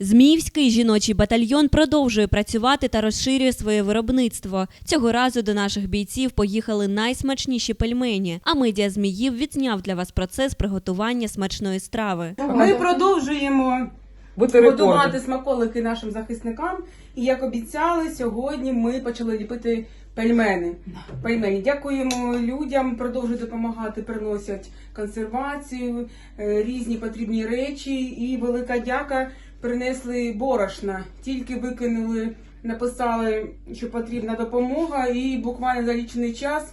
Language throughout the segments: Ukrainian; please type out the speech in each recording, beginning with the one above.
Зміївський жіночий батальйон продовжує працювати та розширює своє виробництво. Цього разу до наших бійців поїхали найсмачніші пельмені. А медіа Зміїв відзняв для вас процес приготування смачної страви. Ми продовжуємо Бути готувати смаколики нашим захисникам. І як обіцяли, сьогодні ми почали ліпити пельмени. Пельмені. Дякуємо людям, продовжують допомагати, приносять консервацію, е, різні потрібні речі. І велика дяка принесли борошна. Тільки викинули, написали, що потрібна допомога, і буквально за лічений час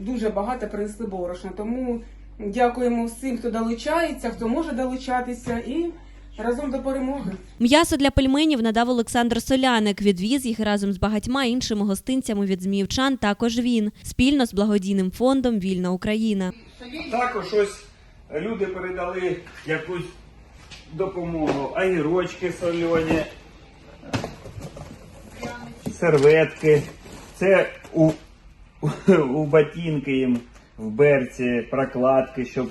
дуже багато принесли борошна. Тому дякуємо всім, хто долучається, хто може долучатися, і разом до перемоги. М'ясо для пельменів надав Олександр Соляник. Відвіз їх разом з багатьма іншими гостинцями від зміївчан. Також він спільно з благодійним фондом Вільна Україна. Також ось люди передали якусь допомогу. Агірочки сольоні, серветки. Це у, у ботинки їм в берці, прокладки, щоб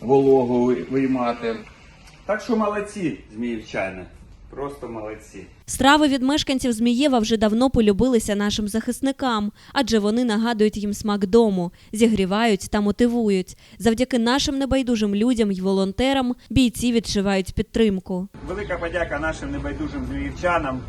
вологу виймати. Так що молодці, зміївчани. Просто молодці. Страви від мешканців Змієва вже давно полюбилися нашим захисникам, адже вони нагадують їм смак дому, зігрівають та мотивують. Завдяки нашим небайдужим людям й волонтерам бійці відчувають підтримку. Велика подяка нашим небайдужим зміївчанам,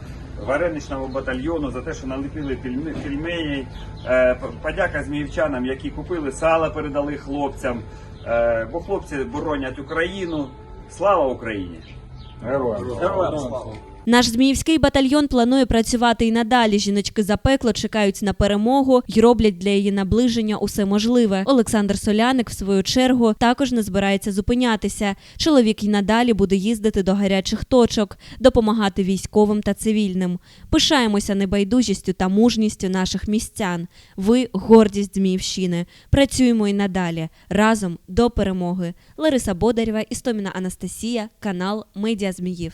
вареничному батальйону за те, що налепили пельмені. Е, Подяка зміївчанам, які купили сало, передали хлопцям. Е, Бо хлопці боронять Україну. Слава Україні! Era o Erlon. Era o Erlon. Наш зміївський батальйон планує працювати і надалі. Жіночки запекло чекають на перемогу й роблять для її наближення усе можливе. Олександр Соляник, в свою чергу, також не збирається зупинятися. Чоловік і надалі буде їздити до гарячих точок, допомагати військовим та цивільним. Пишаємося небайдужістю та мужністю наших містян. Ви гордість Зміївщини. Працюємо і надалі разом до перемоги. Лариса Бодарєва, Істоміна Анастасія, канал Медіа Зміїв.